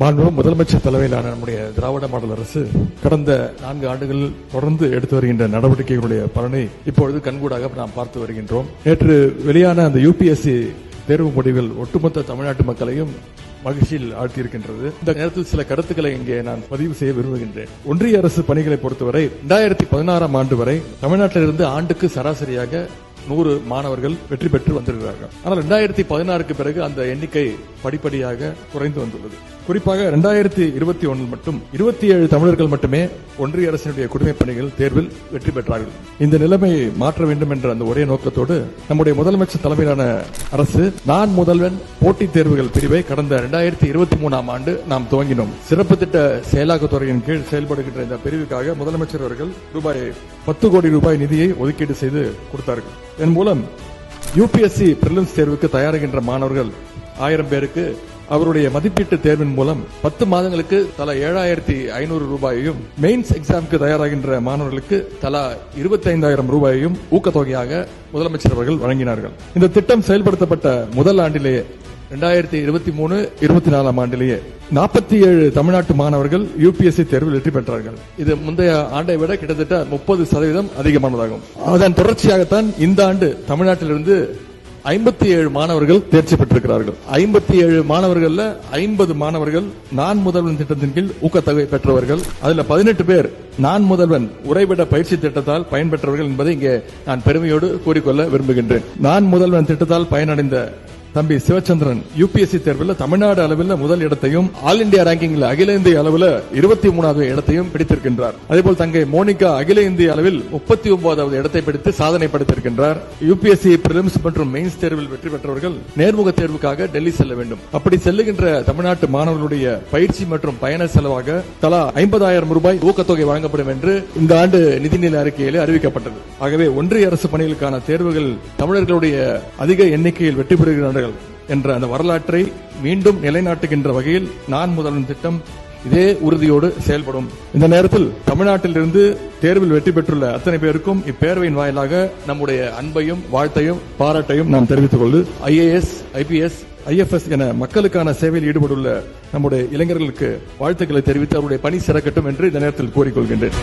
மாண்பு முதலமைச்சர் தலைமையிலான நம்முடைய திராவிட மாடல் அரசு கடந்த நான்கு ஆண்டுகள் தொடர்ந்து எடுத்து வருகின்ற நடவடிக்கைகளுடைய பலனை இப்பொழுது கண்கூடாக நாம் பார்த்து வருகின்றோம். நேற்று வெளியான அந்த யூபிஎஸ்சி தேர்வு முடிவில் ஒட்டுமொத்த தமிழ்நாட்டு மக்களையும் மகிழ்ச்சியில் ஆழ்த்தியிருக்கின்றது. இந்த நேரத்தில் சில கருத்துக்களை இங்கே நான் பதிவு செய்ய விரும்புகின்றேன். ஒன்றிய அரசு பணிகளை பொறுத்தவரை இரண்டாயிரத்தி பதினாறாம் ஆண்டு வரை தமிழ்நாட்டிலிருந்து ஆண்டுக்கு சராசரியாக நூறு மாணவர்கள் வெற்றி பெற்று வந்திருக்கிறார்கள். ஆனால் இரண்டாயிரத்தி பதினாறுக்கு பிறகு அந்த எண்ணிக்கை படிப்படியாக குறைந்து வந்துள்ளது. குறிப்பாக இரண்டாயிரத்தி இருபத்தி ஒன்றில் மட்டும் இருபத்தி ஏழு தமிழர்கள் மட்டுமே ஒன்றிய அரசினுடைய குடிமைப் பணிகள் தேர்வில் வெற்றி பெற்றார்கள். இந்த நிலைமையை மாற்ற வேண்டும் என்ற அந்த ஒரே நோக்கத்தோடு நம்முடைய முதலமைச்சர் தலைமையிலான அரசு நான் முதல்வன் போட்டித் தேர்வுகள் பிரிவை கடந்த இரண்டாயிரத்தி இருபத்தி மூணாம் ஆண்டு நாம் துவங்கினோம். சிறப்பு திட்ட செயலாக்கத்துறையின் கீழ் செயல்படுகின்ற இந்த பிரிவுக்காக முதலமைச்சர் அவர்கள் ரூபாய் பத்து கோடி ரூபாய் நிதியை ஒதுக்கீடு செய்து கொடுத்தார்கள். இதன் மூலம் யுபிஎஸ்சி பிரிலிம்ஸ் தேர்வுக்கு தயாராகின்ற மாணவர்கள் ஆயிரம் பேருக்கு அவருடைய மதிப்பீட்டு தேர்வின் மூலம் பத்து மாதங்களுக்கு தலா ஏழாயிரத்தி ஐநூறு ரூபாயையும் மெயின்ஸ் எக்ஸாமுக்கு தயாராகின்ற மாணவர்களுக்கு தலா இருபத்தி ஐந்தாயிரம் ரூபாயையும் ஊக்கத்தொகையாக முதலமைச்சர் அவர்கள் வழங்கினார்கள். இந்த திட்டம் செயல்படுத்தப்பட்ட முதல் ஆண்டிலேயே இரண்டாயிரத்தி இருபத்தி மூணு இருபத்தி நாலாம் ஆண்டிலேயே நாற்பத்தி ஏழு தமிழ்நாட்டு மாணவர்கள் யுபிஎஸ்சி தேர்வில் வெற்றி பெற்றார்கள். இது முந்தைய ஆண்டை விட கிட்டத்தட்ட முப்பது சதவீதம் அதிகமானதாகும். அதன் தொடர்ச்சியாகத்தான் இந்த ஆண்டு தமிழ்நாட்டிலிருந்து ஐம்பத்தி ஏழு மாணவர்கள் தேர்ச்சி பெற்றிருக்கிறார்கள். ஐம்பத்தி ஏழு மாணவர்கள்ல ஐம்பது மாணவர்கள் நான் முதல்வன் திட்டத்தின் கீழ் ஊக்கத்தொகை பெற்றவர்கள். அதுல பதினெட்டு பேர் நான் முதல்வன் உறைவிட பயிற்சி திட்டத்தால் பயன்பெற்றவர்கள் என்பதை இங்கே நான் பெருமையோடு கூறிக்கொள்ள விரும்புகின்றேன். நான் முதல்வன் திட்டத்தால் பயனடைந்த தம்பி சிவச்சந்திரன் யூபிஎஸ்சி தேர்வில் தமிழ்நாடு அளவில் முதல் இடத்தையும் ஆல் இந்தியா ரேங்கிங்ல அகில இந்திய அளவில் இருபத்தி மூணாவது இடத்தையும் பிடித்திருக்கின்றார். அதேபோல் தங்கை மோனிகா அகில இந்திய அளவில் முப்பத்தி ஒன்பதாவது இடத்தை பிடித்து சாதனை படைத்திருக்கின்றார். யூபிஎஸ்சி பிரிலிம்ஸ் மற்றும் மெயின்ஸ் தேர்வில் வெற்றி பெற்றவர்கள் நேர்முக தேர்வுக்காக டெல்லி செல்ல வேண்டும். அப்படி செல்லுகின்ற தமிழ்நாட்டு மாணவர்களுடைய பயிற்சி மற்றும் பயண செலவாக தலா ஐம்பதாயிரம் ரூபாய் ஊக்கத்தொகை வழங்கப்படும் என்று இந்த ஆண்டு நிதிநிலை அறிக்கையிலே அறிவிக்கப்பட்டது. ஆகவே ஒன்றிய அரசு பணிகளுக்கான தேர்வுகள் தமிழர்களுடைய அதிக எண்ணிக்கையில் வெற்றி பெறுகிறார்கள் என்ற அந்த வரலாற்றை மீண்டும் நிலைநாட்டுகின்ற வகையில் நான் முதல்வன் திட்டம் இதே உறுதியோடு செயல்படும். இந்த நேரத்தில் தமிழ்நாட்டிலிருந்து தேர்வில் வெற்றி பெற்றுள்ள அத்தனை பேருக்கும் இப்பேரவையின் வாயிலாக நம்முடைய அன்பையும் வாழ்த்தையும் பாராட்டையும் நாம் தெரிவித்துக் கொண்டு ஐஏஎஸ் ஐபிஎஸ் ஐஎஃப்எஸ் என மக்களுக்கான சேவையில் ஈடுபட்டுள்ள நம்முடைய இளைஞர்களுக்கு வாழ்த்துக்களை தெரிவித்து அவருடைய பணி சிறக்கட்டும் என்று இந்த நேரத்தில் கூறிக்கொள்கின்றேன்.